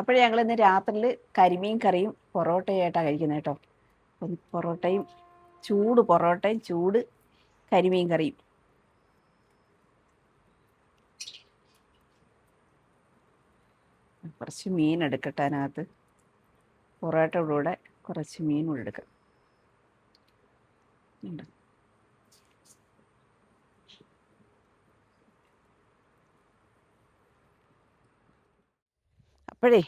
അപ്പോഴേ ഞങ്ങൾ ഇന്ന് രാത്രിയിൽ കരിമീൻ കറിയും പൊറോട്ടയായിട്ടാണ് കഴിക്കുന്നത് കേട്ടോ. അപ്പം പൊറോട്ടയും ചൂട് പൊറോട്ടയും ചൂട് കരിമീൻ കറിയും. കുറച്ച് മീൻ എടുക്കട്ടെ അതിനകത്ത്. പൊറോട്ടയുടെ കൂടെ കുറച്ച് മീനും എടുക്കാം. ഉണ്ട്. അപ്പോഴേ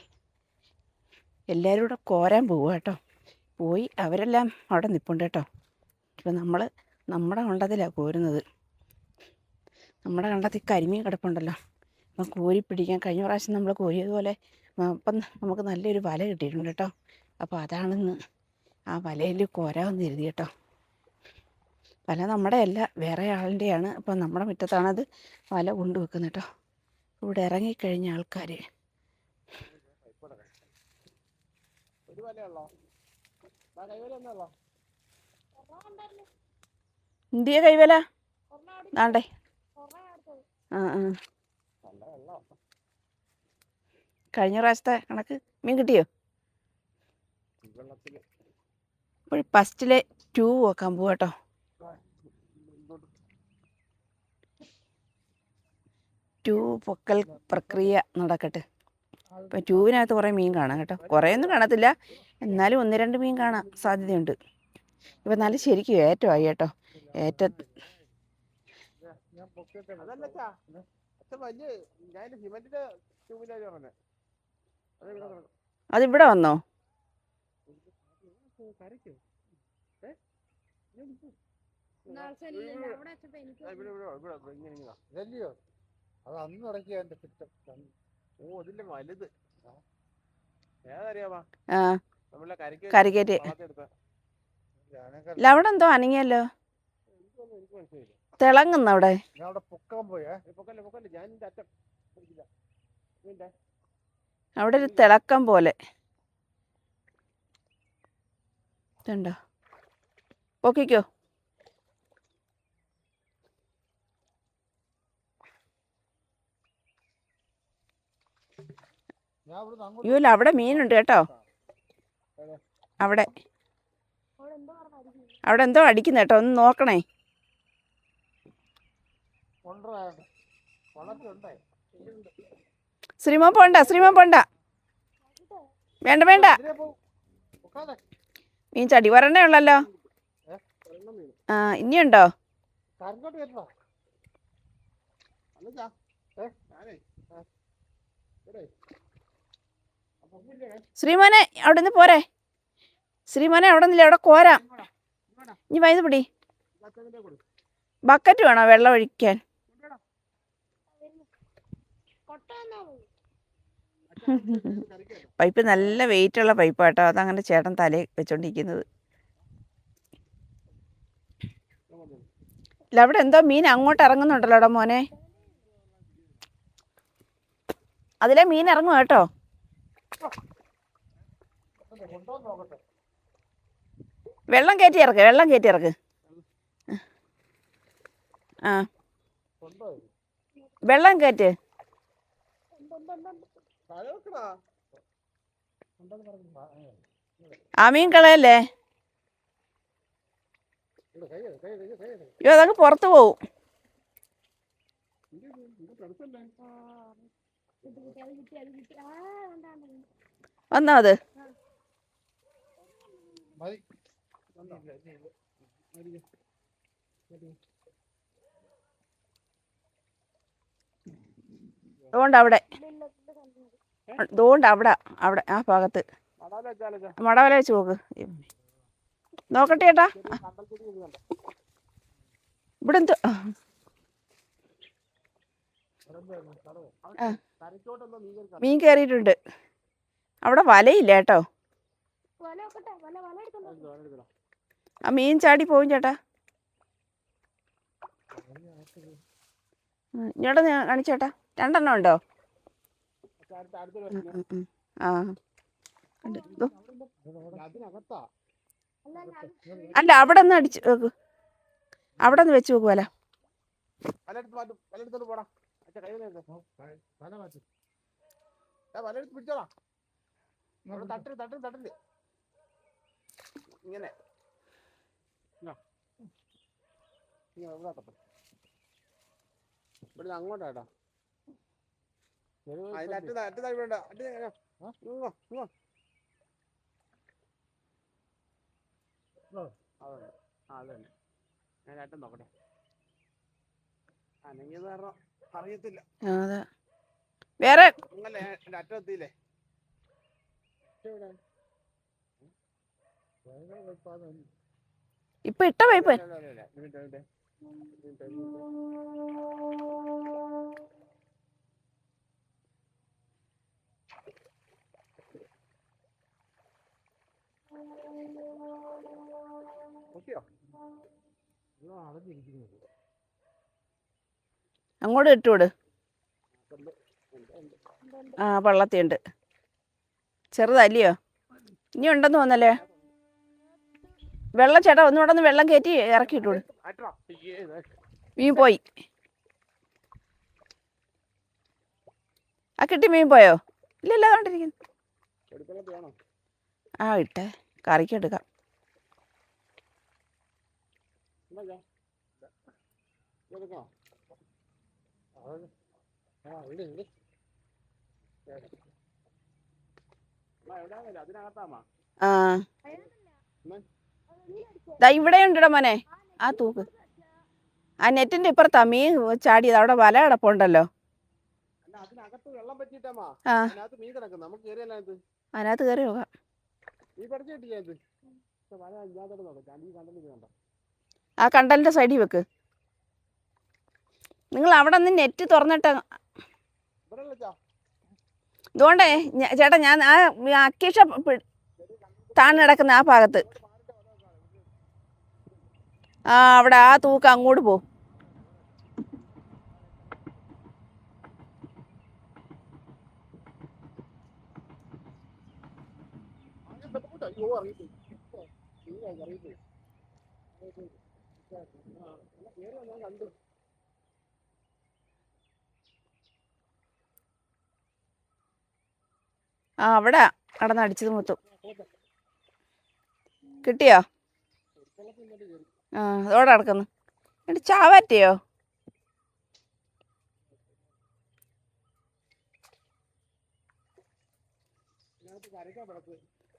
എല്ലാവരും കൂടെ കോരാൻ പോവുക കേട്ടോ. പോയി അവരെല്ലാം അവിടെ നിൽപ്പുണ്ട് കേട്ടോ. ഇപ്പം നമ്മൾ നമ്മുടെ കണ്ടത്തിലാണ് കോരുന്നത്. നമ്മുടെ കണ്ടത്തിൽ കരിമീൻ കിടപ്പുണ്ടല്ലോ. അപ്പം കോരി പിടിക്കാൻ കഴിഞ്ഞ പ്രാവശ്യം നമ്മൾ കോരിയതുപോലെ അപ്പം നമുക്ക് നല്ലൊരു വല കിട്ടിയിട്ടുണ്ട് കേട്ടോ. അപ്പോൾ അതാണെന്ന് ആ വലയിൽ കോരാമെന്ന് കരുതി കേട്ടോ. വല നമ്മുടെ അല്ല വേറെ ആളിന്റെയാണ് അപ്പം നമ്മുടെ മുറ്റത്താണത് വല കൊണ്ടുവെക്കുന്നത് കേട്ടോ. ഇവിടെ ഇറങ്ങിക്കഴിഞ്ഞ ആൾക്കാർ ആ കൈവല? ദാണ്ടേ ആ ആ. കഴിഞ്ഞ പ്രാവശ്യത്തെ കണക്ക് മീൻ കിട്ടിയോ? ഇപ്പോൾ ഫസ്റ്റിലെ ട്യൂ വെക്കാൻ പോവാ കേട്ടോ ട്യൂ പൊക്കൽ പ്രക്രിയ നടക്കട്ടെ. ഇപ്പം ട്യൂവിനകത്ത് കുറേ മീൻ കാണാം കേട്ടോ. കുറേയൊന്നും കാണത്തില്ല. എന്നാലും ഒന്ന് രണ്ട് മീൻ കാണാൻ സാധ്യതയുണ്ട്. ഇപ്പം നല്ല ശരിക്കും ഏറ്റമായി കേട്ടോ. ഏറ്റ. അതിവിടെ വന്നോ? അത് അന്ന് തുടങ്ങിയ എന്റെ സിസ്റ്റം ഇല്ല അവിടെ എന്തോ അനങ്ങിയല്ലോ? തിളങ്ങുന്നു അവിടെ? അവിടെ ഒരു തിളക്കം പോലെ. ഇതുണ്ടോ? പൊക്കിക്കോ. ഇല്ല അവിടെ മീനുണ്ട് കേട്ടോ. അവിടെ. അവിടെ എന്തോ അടിക്കുന്ന കേട്ടോ ഒന്ന് നോക്കണേ. ശ്രീമോ ശ്രീമോൻ പോണ്ട ശ്രീമോൻ പോണ്ട. വേണ്ട വേണ്ട. മീൻ ചടി വരണ്ടേ ഉള്ളല്ലോ. ആ ഇനിയുണ്ടോ? ഏ ഞാനേ ആ, ഇവിടെ അപ്പൊ ഇല്ലേ ശ്രീമോനെ അവിടെ നിന്ന് പോരെ. ശ്രീമോനെ അവിടെ നിന്നില്ല? അവിടെ കോരാം. ഇനി വൈത് പിടി. ബക്കറ്റ് വേണോ വെള്ളം ഒഴിക്കാൻ? പൈപ്പ് നല്ല വെയിറ്റ് ഉള്ള പൈപ്പാട്ടോ അതങ്ങനെ ചേട്ടൻ തല വെച്ചോണ്ടിരിക്കുന്നത്. ഇല്ല അവിടെ എന്തോ മീൻ അങ്ങോട്ട് ഇറങ്ങുന്നുണ്ടല്ലോ മോനെ. അതിലെ മീൻ ഇറങ്ങും കേട്ടോ. വെള്ളം കയറ്റി ഇറക്ക് വെള്ളം കയറ്റി ഇറക്ക്. ആ. വെള്ളം കയറ്റ് ആ, മീൻ കളയല്ലേ? അയ്യോ അതങ്ങ് പുറത്ത് പോവും. വന്നോ അത്. അതുകൊണ്ട് അവിടെ. അതുകൊണ്ട് അവിടെ അവിടെ ആ ഭാഗത്ത്. മടവല വെച്ച് നോക്ക് നോക്കട്ടെ ചേട്ടാ ഇവിടെ എന്തോ ആ. മീൻ കയറിയിട്ടുണ്ട് അവിടെ വലയില്ല കേട്ടോ. വല വെക്കട്ടെ വല വല എടുക്കണ്ടോ ആ മീൻ ചാടി പോവും ചേട്ടാ. ഇങ്ങോട്ട് ഞാൻ കാണിച്ചേട്ടാ രണ്ടെണ്ണം ഉണ്ടോ. ആ. അല്ല അവിടെ നിന്ന് അടിച്ച് വെക്ക്. അവിടെ ഒന്ന് വെച്ച് നോക്ക് തല മാറ്റി. വലയെടുത്ത് പിടിച്ചോടാ അവിടെ തട്ടിൽ തട്ടിൽ തട്ടിൽ. ഇങ്ങനെ. ഇങ്ങോ. ഇങ്ങോ, ഇവിടെ തട്ട്. ഇവിടുന്ന് അങ്ങോട്ടാട്ടോ അതിന്റെ അറ്റ അറ്റ വേണ്ട അറ്റ. അതുണ്ട് ആ? ഞാൻ അറ്റം നോക്കട്ടെ. അനങ്ങിയത് കാരണം അറിയത്തില്ല. അതെ. വേറെ നിങ്ങളെ എന്റെ അറ്റം ഇപ്പൊ ഇട്ട പൈപ്പ് അങ്ങോട്ട് ഇട്ടുവിട് ആ പള്ളത്തിയുണ്ട് ചെറുതല്ലയോ? ഇനി ഉണ്ടെന്ന് തോന്നല്ലേ? വെള്ളം ചേട്ടാ ഒന്നുകൂടെ ഒന്ന് വെള്ളം കയറ്റി ഇറക്കി ഇട്ടുവിട് മീൻ പോയി. ആ കിട്ടി മീൻ പോയോ? ഇല്ല ഇല്ല കണ്ടിരിക്കുന്നു വേണോ ആ ഇട്ടെ. കറിക്ക് എടുക്കാം. എടുക്കണോ ആ ഇവിടെ ഉണ്ട് അതിനകത്താമാ ആ. ദാ ഇവിടെ ഉണ്ടോ മോനെ. ആ തൂക്ക്. ആ നെറ്റിന്റെ ഇപ്പുറത്താ. മീൻ ചാടിയത്. അവിടെ വല കിടപ്പുണ്ടല്ലോ അതിനകത്ത് കയറി നോക്കാം ആ കണ്ടലിന്റെ സൈഡിൽ വെക്ക്. നിങ്ങൾ അവിടെ നിന്ന് നെറ്റ് തുറന്നിട്ട് ഇതുകൊണ്ടേ ചേട്ടാ ഞാൻ ആ അക്കീഷ താൻ കിടക്കുന്ന ആ ഭാഗത്ത് ആ അവിടെ ആ തൂക്ക് അങ്ങോട്ട് പോ അറിയില്ല അറിയില്ല കണ്ടു ആ അവിടെ കടന്ന് അടിച്ചത് മൊത്തം. കിട്ടിയോ? ആ അതോടെ അടക്കുന്നു എന്നിട്ട് ചാവാറ്റയോ?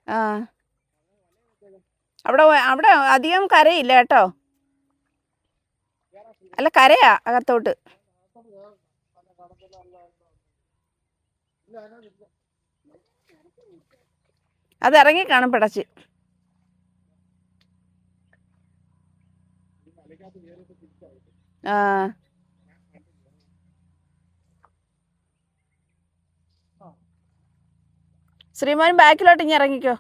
ആ. അവിടെ അവിടെ അധികം കരയില്ല കേട്ടോ? അല്ല കരയാ അകത്തോട്ട്. അത് ഇറങ്ങി കാണും പിടച്ച്. ആ. ശ്രീമോൻ ബാക്കിലോട്ട് ഇനി ഇറങ്ങിക്കോ.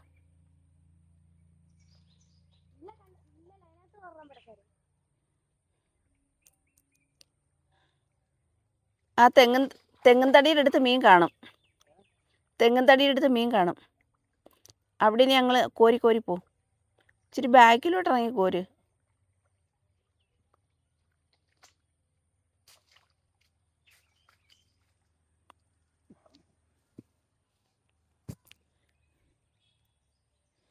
ആ തെങ്ങും തെങ്ങും തടിയിലെടുത്ത് മീൻ കാണും. തെങ്ങും തടിയിലെടുത്ത് മീൻ കാണും. അവിടെ ഞങ്ങൾ കോരി കോരി പോവും. ഇച്ചിരി ബാക്കിലോട്ട് ഇറങ്ങി കോര്.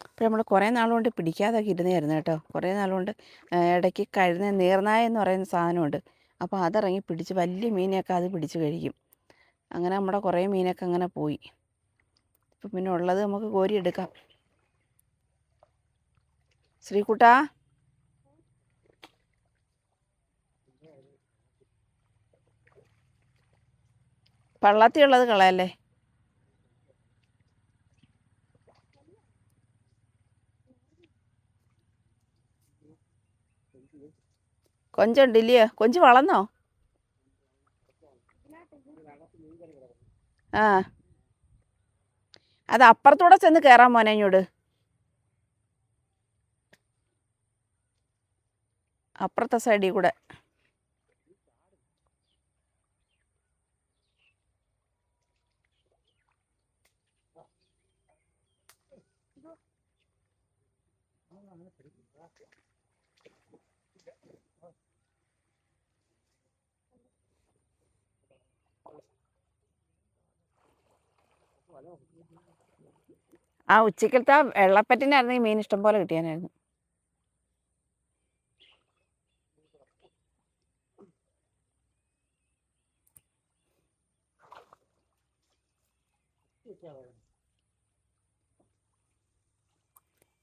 അപ്പോൾ നമ്മൾ കുറേ നാളുകൊണ്ട് പിടിക്കാതൊക്കെ ഇരുന്നായിരുന്നു കേട്ടോ. കുറേ നാളുകൊണ്ട് ഇടയ്ക്ക് കഴുന്ന നീർനായ എന്ന് പറയുന്ന സാധനമുണ്ട്. അപ്പോൾ അതിറങ്ങി പിടിച്ച് വലിയ മീനെയൊക്കെ അത് പിടിച്ച് കഴിക്കും. അങ്ങനെ നമ്മുടെ കുറേ മീനൊക്കെ അങ്ങനെ പോയി. ഇപ്പം പിന്നെ ഉള്ളത് നമുക്ക് കോരി എടുക്കാം. ശ്രീകുട്ടാ? പള്ളത്തിയുള്ളത് കളയല്ലേ? കൊഞ്ചുണ്ട് ഇല്ലയോ? കൊഞ്ച് വളർന്നോ? ആ. അത് അപ്പുറത്തൂടെ ചെന്ന് കയറാൻ മോനെ അപ്പുറത്തെ സൈഡിൽ കൂടെ Thank you. ആ ഉച്ചക്കലത്തെ വെള്ളപ്പറ്റിനായിരുന്നെങ്കിൽ മീൻ ഇഷ്ടം പോലെ കിട്ടിയാനായിരുന്നു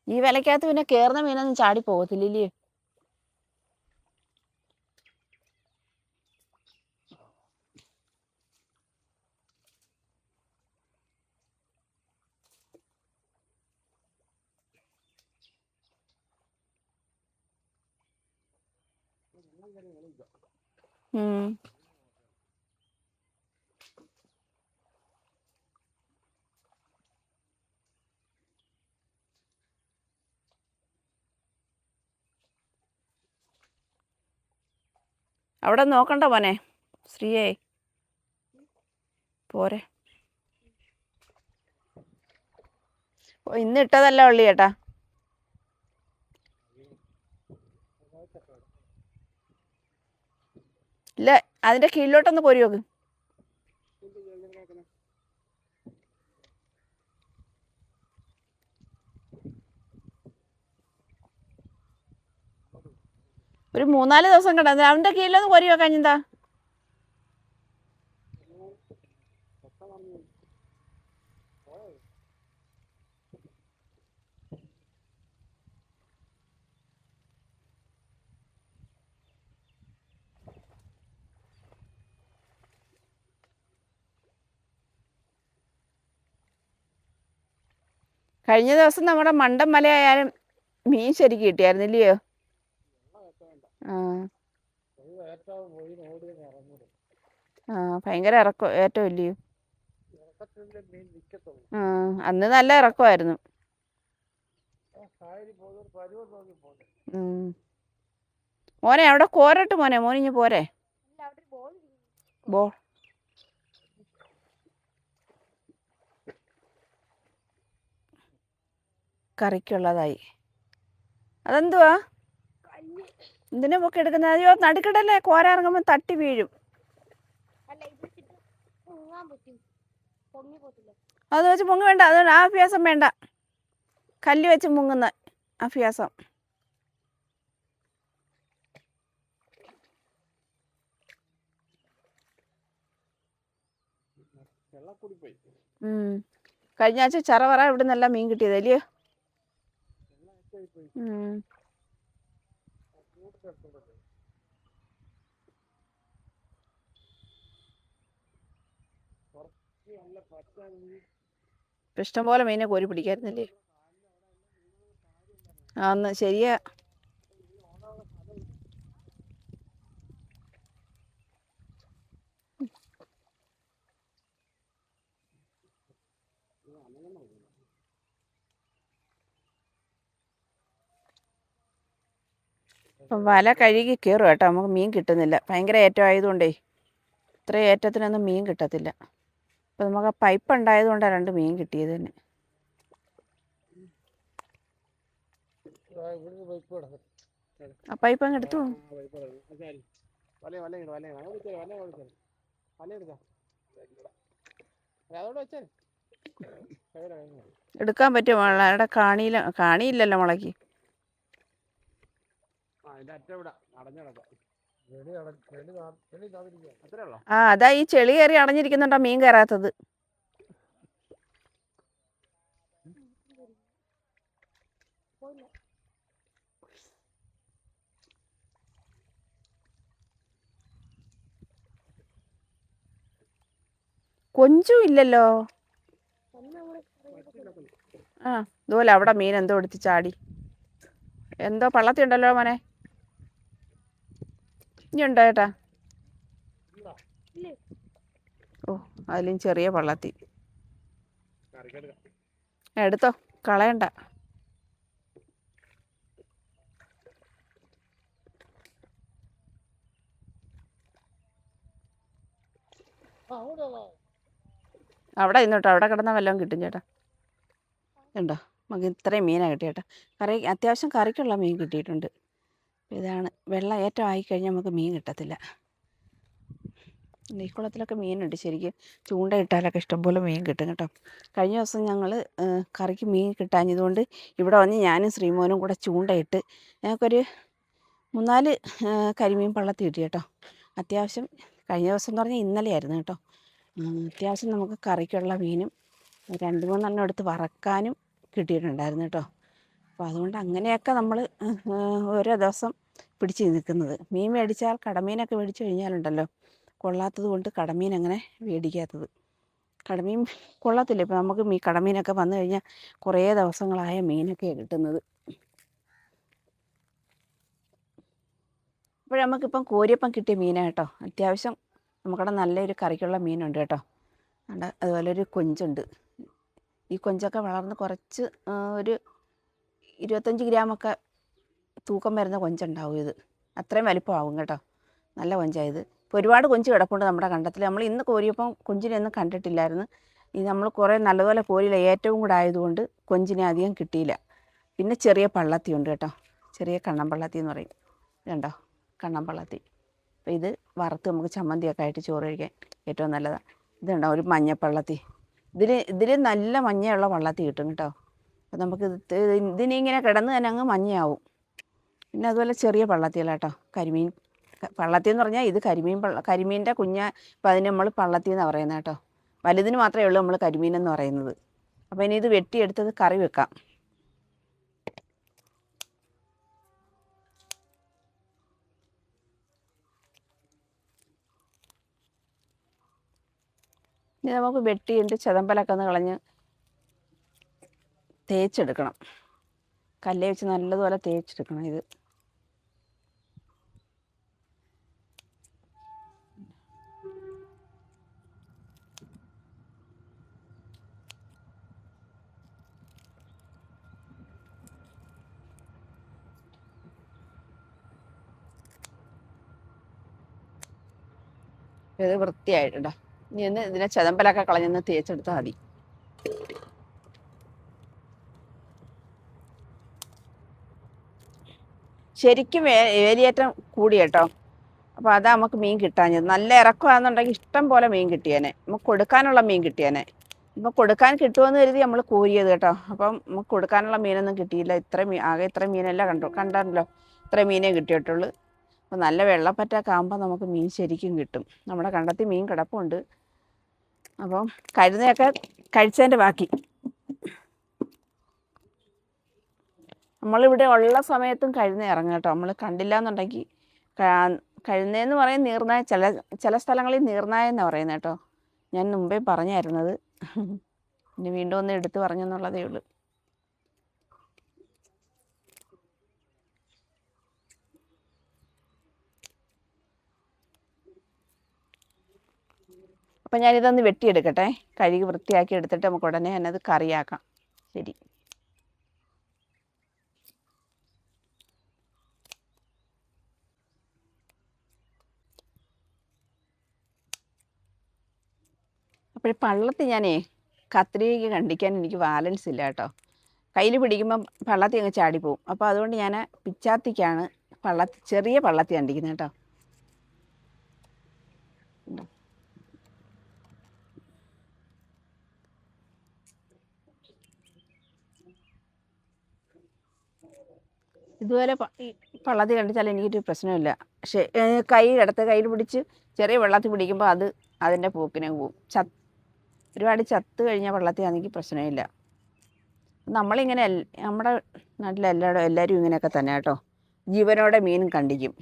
ഈ വിലക്കകത്ത് പിന്നെ കയറുന്ന മീനൊന്നും ചാടി പോകത്തില്ലേ അവിടെ നോക്കണ്ട മോനെ. ശ്രീയെ പോരെ. ഓ ഇന്ന് ഇട്ടതല്ല ഉള്ളി ചേട്ടാ? ഇല്ല അതിന്റെ കീഴിലോട്ടൊന്ന് പോരി നോക്ക്. ഒരു മൂന്നാൽ ദിവസം കിടന്നത് അവന്റെ കീഴിലൊന്ന് പോരി നോക്കാൻ എന്താ കഴിഞ്ഞ ദിവസം നമ്മുടെ മണ്ടം മലയായാലും മീൻ ശരിക്കും കിട്ടിയായിരുന്നു ഇല്ലയോ ആ. ആ ഭയങ്കര ഇറക്കം ഏറ്റവും ഇല്ലയോ ആ അന്ന് നല്ല ഇറക്കമായിരുന്നു. മോനെ അവിടെ കോരട്ട് മോനെ മോനിഞ്ഞ് പോരെ? ബോൾ ബോ കറിക്കുള്ളതായി. അതെന്തുവാ? എന്തിനാ പൊക്കി എടുക്കുന്നത്? അയ്യോ നടുക്കിടല്ലേ കോരാറങ്ങുമ്പോൾ തട്ടി വീഴും. അത് വെച്ച് മുങ്ങ വേണ്ട അത് ആ അഭ്യാസം വേണ്ട. കല്ല് വെച്ച് മുങ്ങുന്ന അഭ്യാസം. കഴിഞ്ഞ ആഴ്ച ചറവറ ഇവിടെ നല്ല മീൻ കിട്ടിയത് അല്ലയോ ഇപ്പൊ ഇഷ്ടംപോലെ മീനെ കോരി പിടിക്കായിരുന്നില്ലേ? ആന്ന് ശരിയാ. ഇപ്പം വല കഴുകി കയറും കേട്ടോ. നമുക്ക് മീൻ കിട്ടുന്നില്ല. ഭയങ്കര ഏറ്റം ആയതുകൊണ്ടേ ഇത്ര ഏറ്റത്തിനൊന്നും മീൻ കിട്ടത്തില്ല. അപ്പം നമുക്ക് ആ പൈപ്പ് ഉണ്ടായതുകൊണ്ടാണ് രണ്ട് മീൻ കിട്ടിയത് തന്നെ. ആ പൈപ്പ് അങ്ങ് എടുത്തു. എടുക്കാൻ പറ്റുമോ? അവിടെ കാണിയില്ല കാണിയില്ലല്ലോ മുളയ്ക്ക് ആ ഇതിന്റെ അറ്റം ഇവിടെ അടഞ്ഞു കിടക്കാം വെളി അട വെളി കാ- വെളി കാതിരിക്കുക അത്രേ ഉള്ളോ? ആ അതാ ഈ ചെളി കയറി അടഞ്ഞിരിക്കുന്നുണ്ടോ മീൻ കയറാത്തത്. കൊഞ്ചും ഇല്ലല്ലോ. ആ ഇതുപോലെ അവിടെ മീൻ എന്തോ എടുത്ത് ചാടി. എന്തോ പള്ളത്തി ഉണ്ടല്ലോ മോനെ. ഇനി ഉണ്ടോ ചേട്ടാ ഓ അതിലും ചെറിയ പള്ളത്തി. എടുത്തോ കളയണ്ട. അവിടെ ഇന്നോട്ടോ അവിടെ കിടന്ന വല്ലതും കിട്ടും ചേട്ടാ. ഉണ്ടോ? നമുക്ക് ഇത്രയും മീനാണ് കിട്ടിയേട്ടാ. കറി അത്യാവശ്യം കറിക്കുള്ള മീൻ കിട്ടിയിട്ടുണ്ട്. ഇതാണ്. വെള്ളം ഏറ്റവും ആയിക്കഴിഞ്ഞാൽ നമുക്ക് മീൻ കിട്ടത്തില്ല. ഈ കുളത്തിലൊക്കെ മീനുണ്ട് ശരിക്കും. ചൂണ്ട ഇട്ടാലൊക്കെ ഇഷ്ടംപോലെ മീൻ കിട്ടും കേട്ടോ. കഴിഞ്ഞ ദിവസം ഞങ്ങൾ കറിക്ക് മീൻ കിട്ടാഞ്ഞതുകൊണ്ട് ഇവിടെ വന്ന് ഞാനും ശ്രീമോനും കൂടെ ചൂണ്ടയിട്ട് ഞങ്ങൾക്കൊരു മൂന്നാൽ കരിമീൻ പള്ളത്തി കിട്ടി കേട്ടോ. അത്യാവശ്യം കഴിഞ്ഞ ദിവസം എന്ന് പറഞ്ഞാൽ ഇന്നലെയായിരുന്നു കേട്ടോ. അത്യാവശ്യം നമുക്ക് കറിക്കുള്ള മീനും രണ്ട് മൂന്നെണ്ണം എടുത്ത് വറക്കാനും കിട്ടിയിട്ടുണ്ടായിരുന്നു കേട്ടോ. അപ്പോൾ അതുകൊണ്ട് അങ്ങനെയൊക്കെ നമ്മൾ ഓരോ ദിവസം പിടിച്ച് നിൽക്കുന്നത്. മീൻ മേടിച്ചാൽ കടമീനൊക്കെ മേടിച്ച് കഴിഞ്ഞാലുണ്ടല്ലോ കൊള്ളാത്തത് കൊണ്ട് കടമീൻ അങ്ങനെ മേടിക്കാത്തത്. കടമീൻ കൊള്ളത്തില്ല. ഇപ്പോൾ നമുക്ക് മീ കടമീനൊക്കെ വന്നു കഴിഞ്ഞാൽ കുറേ ദിവസങ്ങളായ മീനൊക്കെ കിട്ടുന്നത്. അപ്പോൾ നമുക്കിപ്പം കോരിയപ്പം കിട്ടിയ മീനാണ് കേട്ടോ. അത്യാവശ്യം നമുക്കവിടെ നല്ലൊരു കറിക്കുള്ള മീനുണ്ട് കേട്ടോ. അതുപോലെ ഒരു കൊഞ്ചുണ്ട്. ഈ കൊഞ്ചൊക്കെ വളർന്ന് കുറച്ച് ഒരു ഇരുപത്തഞ്ച് ഗ്രാമൊക്കെ തൂക്കം വരുന്ന കൊഞ്ചുണ്ടാവും ഇത്. അത്രയും വലിപ്പമാവും കേട്ടോ. നല്ല കൊഞ്ചായത് ഇപ്പോൾ ഒരുപാട് കൊഞ്ച് കിടപ്പുണ്ട് നമ്മുടെ കണ്ടത്തിൽ. നമ്മൾ ഇന്ന് കോരിയപ്പം കൊഞ്ചിനെ ഒന്നും കണ്ടിട്ടില്ലായിരുന്നു. ഇത് നമ്മൾ കുറേ നല്ലതുപോലെ കോരിയില്ല. ഏറ്റവും കൂടെ ആയതുകൊണ്ട് കൊഞ്ചിനെ അധികം കിട്ടിയില്ല. പിന്നെ ചെറിയ പള്ളത്തി ഉണ്ട് കേട്ടോ. ചെറിയ കണ്ണം പള്ളത്തി എന്ന് പറയും. കണ്ടോ? കണ്ണം പള്ളത്തി. അപ്പോൾ ഇത് വറുത്ത് നമുക്ക് ചമ്മന്തിയൊക്കെ ആയിട്ട് ചോറ് കഴിക്കാൻ ഏറ്റവും നല്ലതാണ് ഇതുണ്ടോ ഒരു മഞ്ഞപ്പള്ളത്തി. ഇതിൽ ഇതിൽ നല്ല മഞ്ഞയുള്ള വള്ളത്തി കിട്ടും കേട്ടോ. അപ്പോൾ നമുക്ക് ഇതിനിങ്ങനെ കിടന്ന് തന്നെ അങ്ങ് മഞ്ഞയാവും. പിന്നെ അതുപോലെ ചെറിയ പള്ളത്തികൾ കേട്ടോ കരിമീൻ പള്ളത്തി എന്ന് പറഞ്ഞാൽ ഇത് കരിമീൻ പള്ള കരിമീന്റെ കുഞ്ഞ ഇപ്പം അതിന് നമ്മൾ പള്ളത്തി എന്നാണ് പറയുന്നത് കേട്ടോ. വലുതിന് മാത്രമേ ഉള്ളൂ നമ്മൾ കരിമീൻ എന്ന് പറയുന്നത്. അപ്പോൾ ഇനി ഇത് വെട്ടിയെടുത്തത് കറി വെക്കാം. ഇനി നമുക്ക് വെട്ടിയിട്ട് ചെതമ്പലൊക്കെ ഒന്ന് കളഞ്ഞ് തേച്ചെടുക്കണം. കല്ലേ വെച്ച് നല്ലതുപോലെ തേച്ചെടുക്കണം ഇത്. ഇത് വൃത്തിയായിട്ടുണ്ടോ. ഇനി ഒന്ന് ഇതിനെ ചെതമ്പലൊക്കെ കളഞ്ഞൊന്ന് തേച്ചെടുത്താൽ മതി. ശരിക്കും വേലിയേറ്റം കൂടി കേട്ടോ അപ്പോൾ അതാ നമുക്ക് മീൻ കിട്ടാഞ്ഞത്. നല്ല ഇറക്കമാണെന്നുണ്ടെങ്കിൽ ഇഷ്ടം പോലെ മീൻ കിട്ടിയേനെ. നമുക്ക് കൊടുക്കാനുള്ള മീൻ കിട്ടിയേനെ. ഇപ്പം കൊടുക്കാൻ കിട്ടുമെന്ന് കരുതി നമ്മൾ കോരിയത് കേട്ടോ അപ്പം നമുക്ക് കൊടുക്കാനുള്ള മീനൊന്നും കിട്ടിയില്ല. ഇത്ര മീൻ ആകെ ഇത്ര മീനല്ല കണ്ടു കണ്ടല്ലോ ഇത്ര മീനേ കിട്ടിയിട്ടുള്ളൂ. അപ്പം നല്ല വെള്ളപ്പറ്റൊക്കെ ആകുമ്പോൾ നമുക്ക് മീൻ ശരിക്കും കിട്ടും. നമ്മുടെ കണ്ടത്തിൽ മീൻ കിടപ്പുണ്ട്. അപ്പം കരുതയൊക്കെ കഴിച്ചതിന്റെ ബാക്കി. നമ്മളിവിടെ ഉള്ള സമയത്തും കഴുന്ന ഇറങ്ങും കേട്ടോ. നമ്മൾ കണ്ടില്ല എന്നുണ്ടെങ്കിൽ കഴുന്നേന്ന് പറയും നീർനായ ചില ചില സ്ഥലങ്ങളിൽ നീർനായ എന്നാണ് പറയുന്നത് കേട്ടോ. ഞാൻ മുമ്പേ പറഞ്ഞായിരുന്നത്. ഇനി വീണ്ടും ഒന്ന് എടുത്ത് പറഞ്ഞെന്നുള്ളതേ ഉള്ളൂ. അപ്പം ഞാനിതൊന്ന് വെട്ടിയെടുക്കട്ടെ. കഴുകി വൃത്തിയാക്കി എടുത്തിട്ട് നമുക്ക് ഉടനെ തന്നെ അത് കറിയാക്കാം. ശരി. അപ്പോൾ പള്ളത്തി ഞാനേ കത്രിക കണ്ടിക്കാൻ എനിക്ക് ബാലൻസ് ഇല്ല കേട്ടോ. കയ്യിൽ പിടിക്കുമ്പം പള്ളത്തി അങ്ങ് ചാടിപ്പോവും. അപ്പോൾ അതുകൊണ്ട് ഞാൻ പിച്ചാത്തിക്കാണ് പള്ളത്തി ചെറിയ പള്ളത്തി കണ്ടിക്കുന്നത് കേട്ടോ? ഇതുപോലെ പള്ളത്തി കണ്ടിച്ചാൽ എനിക്കൊരു പ്രശ്നമില്ല. പക്ഷേ കൈ ഇടത്തെ കയ്യിൽ പിടിച്ച് ചെറിയ വെള്ളത്തിൽ പിടിക്കുമ്പോൾ അത് അതിന്റെ പോക്കിനെ പോവും. ചത്ത് ഒരുപാട് ചത്ത് വെള്ളത്തിൽ ആണെങ്കിൽ പ്രശ്നമില്ല. നമ്മളിങ്ങനെ നമ്മുടെ നാട്ടിലെല്ലാവരും എല്ലാവരും ഇങ്ങനെയൊക്കെ തന്നെ കേട്ടോ. ജീവനോടെ മീൻ കണ്ടിക്കും.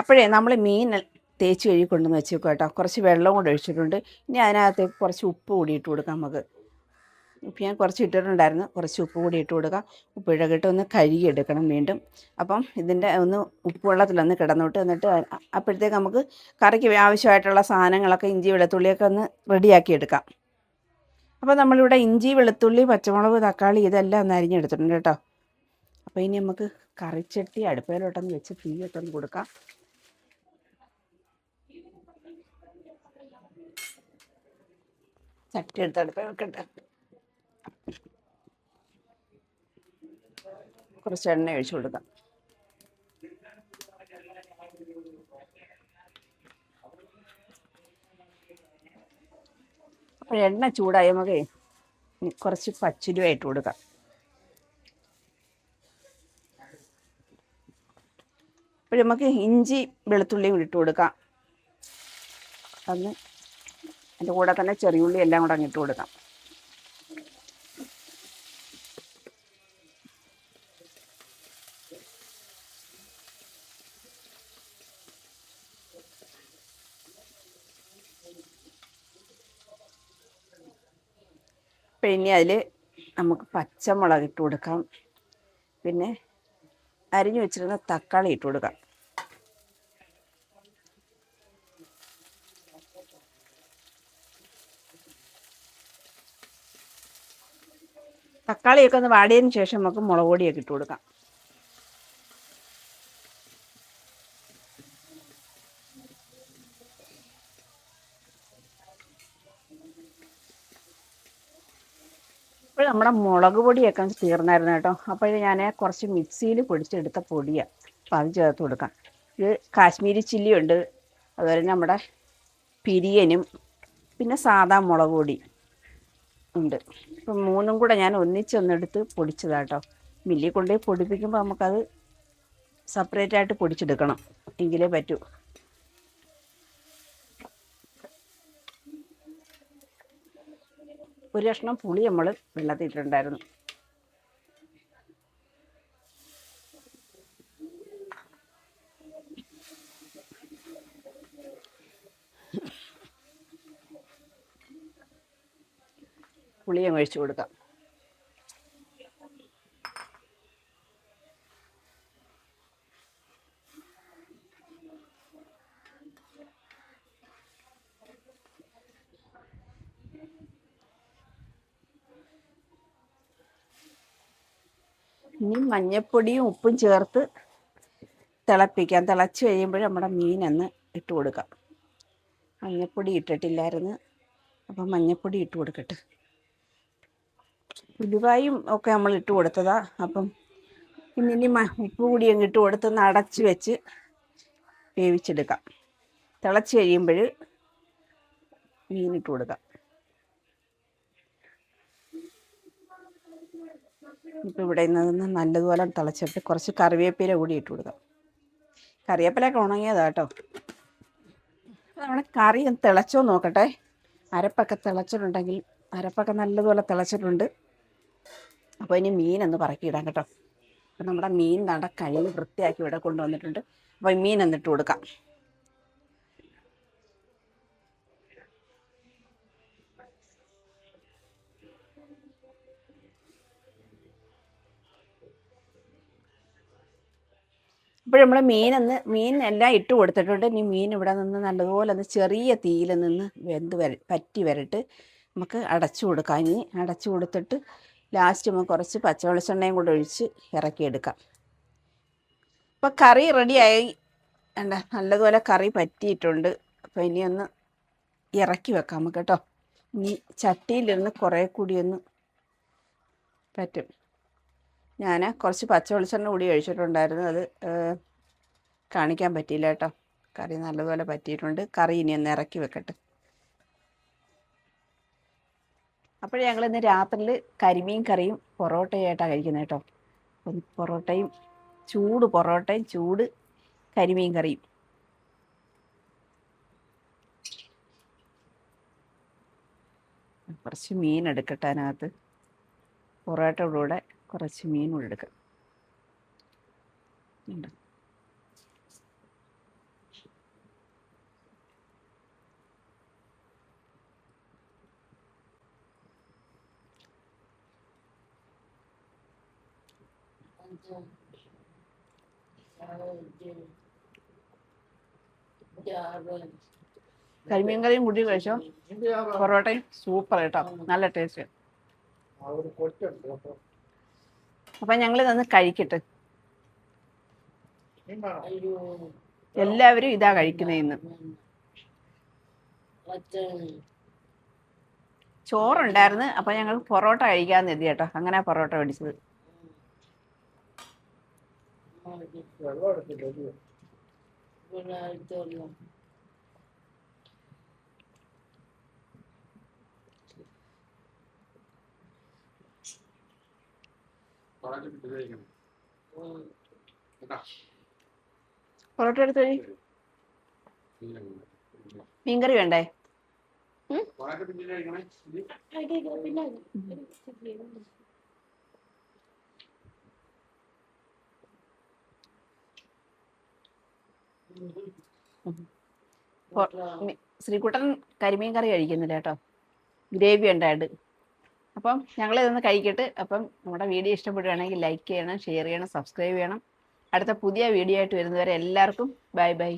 അപ്പോഴേ നമ്മൾ മീൻ തേച്ച് കഴുകി കൊണ്ടുവന്ന് വെച്ചേക്കും കേട്ടോ. കുറച്ച് വെള്ളം കൂടെ ഒഴിച്ചിട്ടുണ്ട്. ഇനി അതിനകത്തേക്ക് കുറച്ച് ഉപ്പ് കൂടി ഇട്ട് കൊടുക്കാം നമുക്ക്. ഉപ്പ് ഞാൻ കുറച്ച് ഇട്ടിട്ടുണ്ടായിരുന്നു. കുറച്ച് ഉപ്പ് കൂടി ഇട്ട് കൊടുക്കുക ഉപ്പ് ഇഴകിട്ട് ഒന്ന് കഴുകിയെടുക്കണം വീണ്ടും. അപ്പം ഇതിന്റെ ഒന്ന് ഉപ്പ് വെള്ളത്തിലൊന്ന് കിടന്നോട്ട് എന്നിട്ട് അപ്പോഴത്തേക്ക് നമുക്ക് കറിക്ക് ആവശ്യമായിട്ടുള്ള സാധനങ്ങളൊക്കെ ഇഞ്ചി വെളുത്തുള്ളിയൊക്കെ ഒന്ന് റെഡിയാക്കി എടുക്കാം. അപ്പോൾ നമ്മളിവിടെ ഇഞ്ചി വെളുത്തുള്ളി പച്ചമുളക് തക്കാളി ഇതെല്ലാം ഒന്ന് അരിഞ്ഞെടുത്തിട്ടുണ്ട് കേട്ടോ. അപ്പോൾ ഇനി നമുക്ക് കറിച്ചട്ടി അടുപ്പയിലോട്ടൊന്ന് വെച്ച് തീയൊക്കെ ഒന്ന് കൊടുക്കാം. ചട്ടി എടുത്ത് അടുപ്പ് വെക്കട്ടെ കുറച്ച് എണ്ണ ഒഴിച്ചു കൊടുക്കാം. അപ്പോൾ എണ്ണ ചൂടായ നമുക്കേ കുറച്ച് പച്ചരിയായിട്ട് കൊടുക്കാം. അപ്പോൾ നമുക്ക് ഇഞ്ചി വെളുത്തുള്ളിയും കൂടി ഇട്ട് കൊടുക്കാം. അന്ന് അതിന്റെ കൂടെ തന്നെ ചെറിയുള്ളി എല്ലാം കൂടെ അങ്ങിട്ട് കൊടുക്കാം. പിന്നെ അതിൽ നമുക്ക് പച്ചമുളക് ഇട്ട് കൊടുക്കാം. പിന്നെ അരിഞ്ഞു വെച്ചിരുന്ന തക്കാളി ഇട്ട് കൊടുക്കാം. തക്കാളിയൊക്കെ ഒന്ന് വാടിയതിന് ശേഷം നമുക്ക് മുളക് പൊടിയൊക്കെ ഇട്ട് കൊടുക്കാം. ഇപ്പോൾ നമ്മുടെ മുളക് പൊടിയൊക്കെ തീർന്നായിരുന്നു കേട്ടോ. അപ്പോൾ ഞാൻ കുറച്ച് മിക്സിയിൽ പൊടിച്ചെടുത്ത പൊടിയാണ് അപ്പോൾ അത് ചേർത്ത് കൊടുക്കാം. ഇത് കാശ്മീരി ചില്ലിയുണ്ട് അതുപോലെ നമ്മുടെ പിരിയനും പിന്നെ സാധാ മുളക് പൊടി ഉണ്ട്. ഇപ്പം മൂന്നും കൂടെ ഞാൻ ഒന്നിച്ചൊന്നെടുത്ത് പൊടിച്ചതാട്ടോ മില്ലി കൊണ്ടുപോയി പൊടിപ്പിക്കുമ്പോൾ നമുക്കത് സെപ്പറേറ്റ് ആയിട്ട് പൊടിച്ചെടുക്കണം. എങ്കിലേ പറ്റൂ. ഒരു കഷ്ണം പുളി നമ്മൾ വെള്ളത്തിട്ടുണ്ടായിരുന്നു പുളിയും ഒഴിച്ചു കൊടുക്കാം. ഇനി മഞ്ഞപ്പൊടിയും ഉപ്പും ചേർത്ത് തിളപ്പിക്കാം. തിളച്ച് കഴിയുമ്പോൾ നമ്മുടെ മീനൊന്ന് ഇട്ട് കൊടുക്കാം. മഞ്ഞപ്പൊടി ഇട്ടിട്ടില്ലായിരുന്നു. അപ്പം മഞ്ഞപ്പൊടി ഇട്ട് കൊടുക്കട്ടെ. ഉലുവായും ഒക്കെ നമ്മൾ ഇട്ട് കൊടുത്തതാ. അപ്പം ഇനി മ ഉപ്പ് കൂടി അങ്ങ് ഇട്ട് കൊടുത്തൊന്ന് അടച്ച് വെച്ച് വേവിച്ചെടുക്കാം. തിളച്ച് കഴിയുമ്പോൾ മീനിട്ട് കൊടുക്കാം. ഇപ്പം ഇവിടെ നിന്ന് നല്ലതുപോലെ തിളച്ചിട്ട് കുറച്ച് കറിവേപ്പില കൂടി ഇട്ട് കൊടുക്കാം. കറിവേപ്പിലൊക്കെ ഉണങ്ങിയതാ കേട്ടോ. നമ്മുടെ കറി തിളച്ചോ നോക്കട്ടെ. അരപ്പൊക്കെ തിളച്ചിട്ടുണ്ടെങ്കിൽ അരപ്പൊക്കെ നല്ലതുപോലെ തിളച്ചിട്ടുണ്ട്. അപ്പോൾ ഇനി മീനൊന്ന് പറക്കിയിടാം കേട്ടോ. അപ്പം നമ്മുടെ മീൻ നട കഴുകി വൃത്തിയാക്കി ഇവിടെ കൊണ്ടുവന്നിട്ടുണ്ട്. അപ്പോൾ മീൻ എന്നിട്ട് കൊടുക്കാം. ഇപ്പോൾ നമ്മൾ മീനൊന്ന് മീൻ എല്ലാം ഇട്ട് കൊടുത്തിട്ടുണ്ട്. ഇനി മീൻ ഇവിടെ നിന്ന് നല്ലതുപോലെ ഒന്ന് ചെറിയ തീയിൽ നിന്ന് വെന്ത് വര പറ്റി വരട്ട് നമുക്ക് അടച്ചു കൊടുക്കാം. ഇനി അടച്ചു കൊടുത്തിട്ട് ലാസ്റ്റ് നമുക്ക് കുറച്ച് പച്ചവെളിച്ചെണ്ണയും കൂടെ ഒഴിച്ച് ഇറക്കിയെടുക്കാം. ഇപ്പം കറി റെഡിയായി വേണ്ട നല്ലതുപോലെ കറി പറ്റിയിട്ടുണ്ട്. അപ്പോൾ ഇനി ഒന്ന് ഇറക്കി വെക്കാം നമുക്ക് കേട്ടോ. ഇനി ചട്ടിയിലിരുന്ന് കുറേ കൂടി ഒന്ന് പറ്റും. ഞാൻ കുറച്ച് പച്ച വെളിച്ചെണ്ണ കൂടി ഒഴിച്ചിട്ടുണ്ടായിരുന്നു. അത് കാണിക്കാൻ പറ്റിയില്ല കേട്ടോ. കറി നല്ലതുപോലെ പറ്റിയിട്ടുണ്ട്. കറി ഇനി ഒന്ന് ഇറക്കി വെക്കട്ടെ. അപ്പോൾ ഞങ്ങൾ ഇന്ന് രാത്രിയിൽ കരിമീൻ കറിയും പൊറോട്ടയായിട്ടാണ് കഴിക്കുന്നത് കേട്ടോ. പൊറോട്ടയും ചൂട് പൊറോട്ടയും ചൂട് കരിമീൻ കറിയും. കുറച്ച് മീൻ എടുക്കട്ടെ അതിനകത്ത്. പൊറോട്ടയുടെ കൂടെ കുറച്ച് മീൻ കൂടെ എടുക്കാം ഉണ്ട്. കരിമീൻ കറിയും കൂട്ടി കഴിച്ചോ പൊറോട്ടയും സൂപ്പർ കേട്ടോ നല്ല ടേസ്റ്റ് ആ ഒരു കൊറ്റുണ്ട്. അപ്പം ഞങ്ങൾ ഇതൊന്ന് കഴിക്കട്ടെ എല്ലാവരും ഇതാ കഴിക്കുന്നത് ഇന്ന് ചോറുണ്ടായിരുന്നു അപ്പൊ ഞങ്ങൾ പൊറോട്ട കഴിക്കാന്ന് എത്തി കേട്ടോ. അങ്ങനെ പൊറോട്ട മേടിച്ചത്. വെള്ളം എടുത്തില്ല പൊറോട്ട എടുത്ത്. മീൻകറി വേണ്ടേ? ശ്രീകുട്ടൻ കരിമീൻ കറി കഴിക്കുന്നില്ല കേട്ടോ. ഗ്രേവി ഉണ്ടായിട്ട് അപ്പം ഞങ്ങൾ ഇതൊന്ന് കഴിക്കട്ട്. അപ്പം നമ്മുടെ വീഡിയോ ഇഷ്ടപ്പെടുകയാണെങ്കിൽ ലൈക്ക് ചെയ്യണം ഷെയർ ചെയ്യണം സബ്സ്ക്രൈബ് ചെയ്യണം. അടുത്ത പുതിയ വീഡിയോ ആയിട്ട് വരുന്നവരെ എല്ലാവർക്കും ബൈ ബൈ